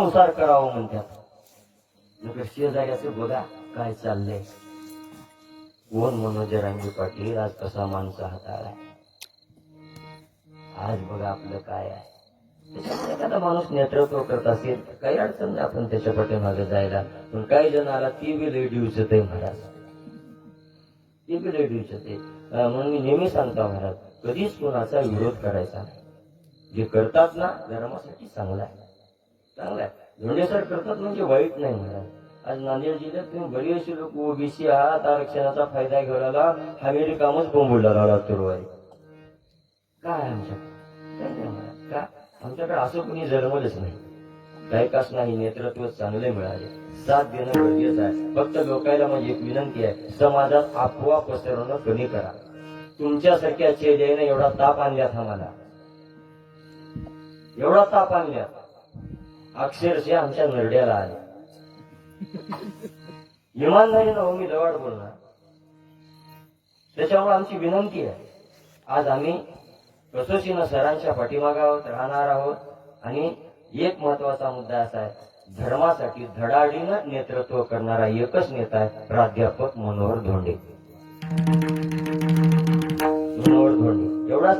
संसार करावं म्हणतात. नका शेजाऱ्याचं बघा काय चाललंय. कोण मनोज रांगी पाटील आज कसा माणसा हाताळाय आज बघा आपलं काय आहे. त्याच्यामुळे एखादा माणूस नेतृत्व करत असेल तर काही अडचण नाही आपण त्याच्या पाठीमागे जायला. पण काही जण आला ती बी रेडिओच ते आहे महाराज. ती बी लय ते. म्हणून मी नेहमी सांगता महाराज कधीच कोणाचा विरोध करायचा जे करतात ना धर्मासाठी चांगला आहे. चांगला आहे धोंडे करतात म्हणजे वाईट नाही महाराज आज नांदेड जिल्ह्यात तुम्ही बरेचसे लोक ओबीसी आहात आरक्षणाचा फायदा घ्यायला हवेली कामच बोंबवला लावला तुरवारी काय आमच्याकडे का? आमच्याकडे असं कुणी जन्मलंच नाही. काही कास नाही नेतृत्व चांगले मिळाले. साथ देणं गरजेचं आहे. फक्त लोकायला माझी एक विनंती आहे समाजात अफवा पसरवणं कमी करा. तुमच्यासारख्या चेड्याने एवढा ताप आणल्यात आम्हाला. एवढा ताप आणल्यात. अक्षरशः आमच्या नरड्याला आले. इमानदारीनं हो मी दवाड बोलणार त्याच्यामुळे आमची विनंती आहे. आज आम्ही कसोशीनं सरांच्या पाठीमागावर राहणार आहोत आणि एक महत्त्वाचा मुद्दा असा आहे धर्मासाठी धडाडीनं नेतृत्व करणारा एकच नेता आहे प्राध्यापक मनोहर धोंडे.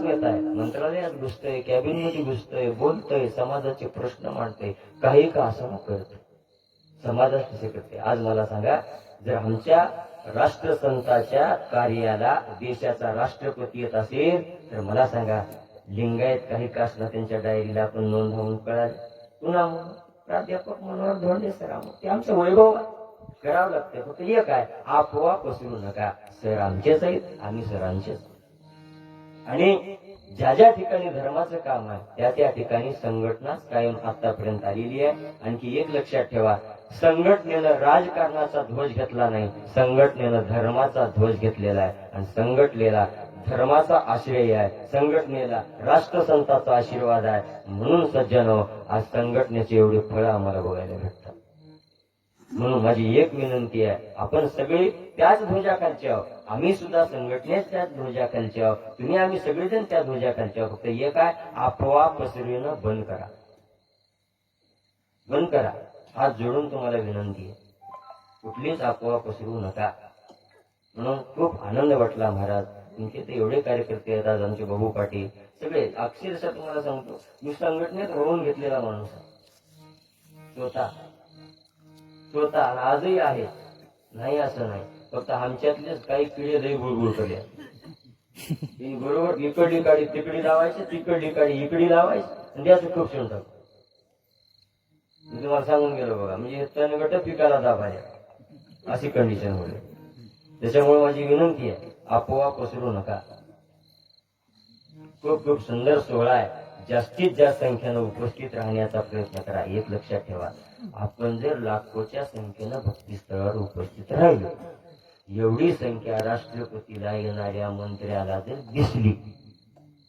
धोंडे एवढाच आहे मंत्रालयात घुसतोय कॅबिनेट घुसतोय बोलतोय समाजाचे प्रश्न मांडतोय काही का असं करत समाजात कसे करते आज मला सांगा जर आमच्या राष्ट्रसंताच्या कार्याला देशाचा राष्ट्रपती येत असेल तर मला सांगा लिंगायत काही का त्यांच्या डायरीला आपण नोंदवून कळाल? पुन्हा प्राध्यापक मनोहर धोंडे सर ते आमचं वैभव करावं लागतं फक्त एक आहे आपोआप पसरू नका. सर आमचेच आहेत आम्ही सरांचेच आणि ज्या ज्या ठिकाणी धर्माचं काम आहे त्या त्या ठिकाणी संघटनाच कायम आतापर्यंत आलेली आहे. आणखी एक लक्षात ठेवा संघटनेनं राजकारणाचा ध्वज घेतला नाही संघटनेनं धर्माचा ध्वज घेतलेला आहे. आणि संघटनेला धर्माचा आश्रय आहे संघटनेला राष्ट्रसंताचा आशीर्वाद आहे. म्हणून सज्जन हो, आज संघटनेचे एवढे फळं आम्हाला बघायला भेटतात. म्हणून माझी एक विनंती आहे आपण सगळे त्याच ध्वजाखालचे आहोत आम्ही सुद्धा संघटनेच त्याच ध्वजाखालचे आहोत तुम्ही आम्ही सगळेजण त्या ध्वजाखालचे आहोत फक्त एक आहे अफवा पसरविणं बंद करा. बंद करा. हात जोडून तुम्हाला विनंती आहे. कुठलीच अफवा पसरवू नका. म्हणून खूप आनंद वाटला महाराज. तुमचे ते एवढे कार्यकर्ते आहेत आमचे बाबू पाटील. सगळे अक्षरशः तुम्हाला सांगतो मी संघटनेत होऊन घेतलेला माणूस आहे. स्वतः. स्वतः आजही आहे. नाही असं नाही. फक्त आमच्यातलेच काही पिढे लई गुळगुळ करल्या बरोबर इकडली काडी तिकडी लावायची तिकडली काडी इकडी लावायची. आणि त्याचं खूप टाकू मी तुम्हाला सांगून गेलो बघा. म्हणजे तण गट पिकाला दाबायला अशी कंडिशन होईल त्याच्यामुळे माझी विनंती आहे अफवा पसरू नका. खूप खूप सुंदर सोहळा आहे. जास्तीत जास्त संख्येनं उपस्थित राहण्याचा प्रयत्न करा. एक लक्षात ठेवा. आपण जर लाखोच्या संख्येनं भक्तिस्थळावर उपस्थित राहिलो एवढी संख्या राष्ट्रपतीला येणाऱ्या मंत्र्याला जर दिसली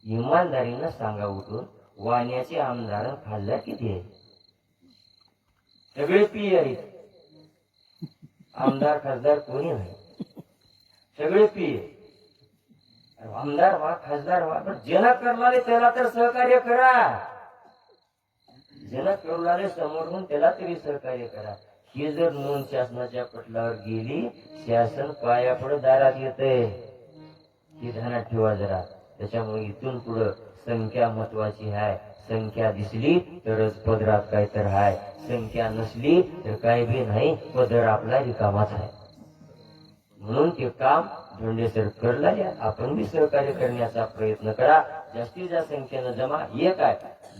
इमानदारीनं सांगा उठून वाण्याचे आमदार खाल्ल्या किती आहे? सगळे पी आहेत. आमदार खासदार कोणी नाही? सगळे पी आहे आमदार व्हा खासदार व्हा पण ज्याला करणारे त्याला तर सहकार्य करा. ज्याला करणारे समोरून त्याला तरी सहकार्य करा. ही जर नोंद शासनाच्या पटलावर गेली शासन पायापुढे दारात येते ही ध्यानात ठेवा जरा. त्याच्यामुळे इथून पुढे संख्या महत्वाची आहे संख्या दिसली तरच पदरात काय तर आहे संख्या नसली तर काय बी नाही. पदर आपला रिकामाच आहे. म्हणून ते काम धोंडे सर करला आपण बी सहकार्य करण्याचा प्रयत्न करा. जास्तीत जास्त संख्येनं जमा. एक आहे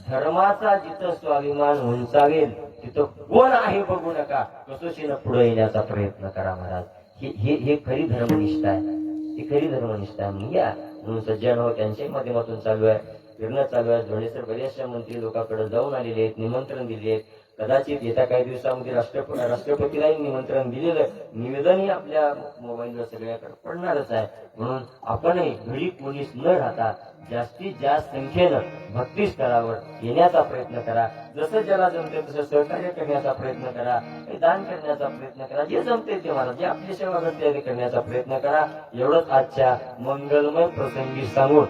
धर्माचा जिथं स्वाभिमान उंचावेल तिथं कोण आहे बघू नका. कसोशीनं पुढे येण्याचा प्रयत्न करा महाराज. हे हे खरी धर्मनिष्ठा आहे. ही खरी धर्मनिष्ठा आहे म्हणून या. म्हणून सज्जन हो त्यांच्याही माध्यमातून चालू आहे. फिरणं चालू आहे धोंडे बऱ्याचशा मंत्री लोकांकडे जाऊन आलेले आहेत निमंत्रण दिले आहेत. कदाचित येत्या काही दिवसामध्ये राष्ट्रप राष्ट्रपतीलाही निमंत्रण दिलेलं निवेदनही आपल्या मोबाईलवर सगळ्याकडे पडणारच आहे. म्हणून आपणही घडी पोलीस न राहता जास्तीत जास्त संख्येनं भक्ती स्थळावर येण्याचा प्रयत्न करा. जसं ज्याला जमते तसं सहकार्य करण्याचा प्रयत्न करा. दान करण्याचा प्रयत्न करा. जे जमते ते मला जे आपली सेवा करते करण्याचा प्रयत्न करा. एवढंच आजच्या मंगलमय प्रसंगी सांगून.